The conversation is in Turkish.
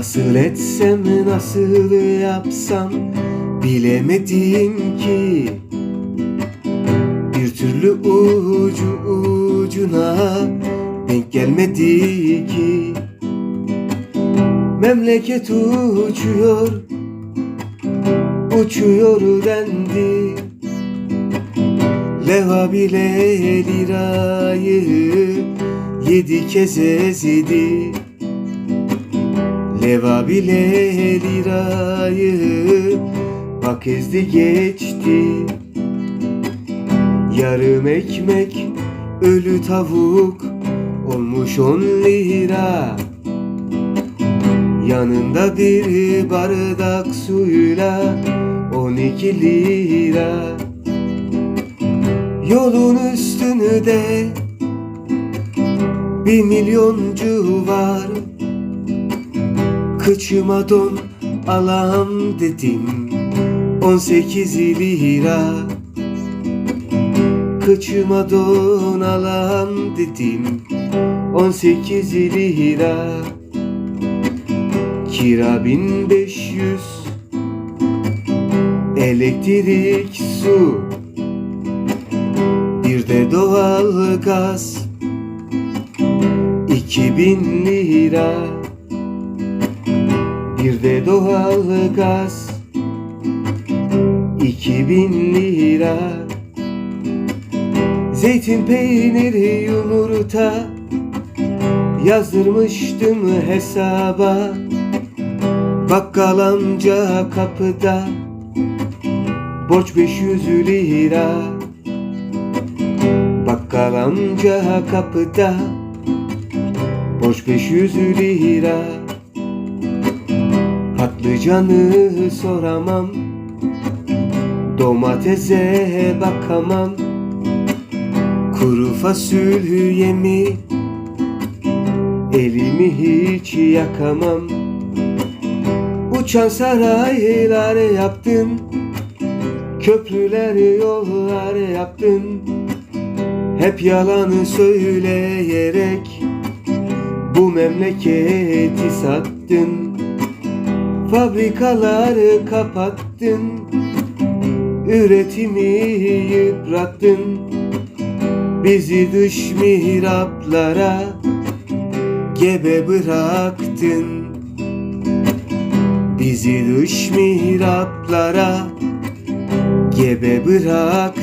Nasıl etsem nasıl yapsam bilemedim ki. Bir türlü ucu ucuna denk gelmedi ki. Memleket uçuyor uçuyor dendi. Leva bile lirayı yedi kez ezdi Leva bile lirayı bak ezdi geçti. Yarım ekmek ölü tavuk olmuş on lira. Yanında bir bardak suyla on iki lira. Yolun üstünde bir milyoncu var Kıçıma don alam dedim. on sekiz lira. Kıçıma don alam dedim. on sekiz lira. Kira bin beş yüz. Elektrik su. Bir de doğal gaz İki bin lira Bir de doğal gaz. İki bin lira. Zeytin peyniri yumurta. Yazdırmıştım hesaba. Bakkal amca kapıda. Borç 500 lira. Bakkal amca kapıda. Borç 500 lira Patlıcanı soramam. Domatese bakamam. Kuru fasulyemi Elimi hiç yakamam. Uçan saraylar yaptın Köprüler yollar yaptın Hep yalanı söyleyerek Bu memleketi sattın Fabrikaları kapattın Üretimi yıprattın. Bizi dış mihraplara Gebe bıraktın. Bizi dış mihraplara gebe bırak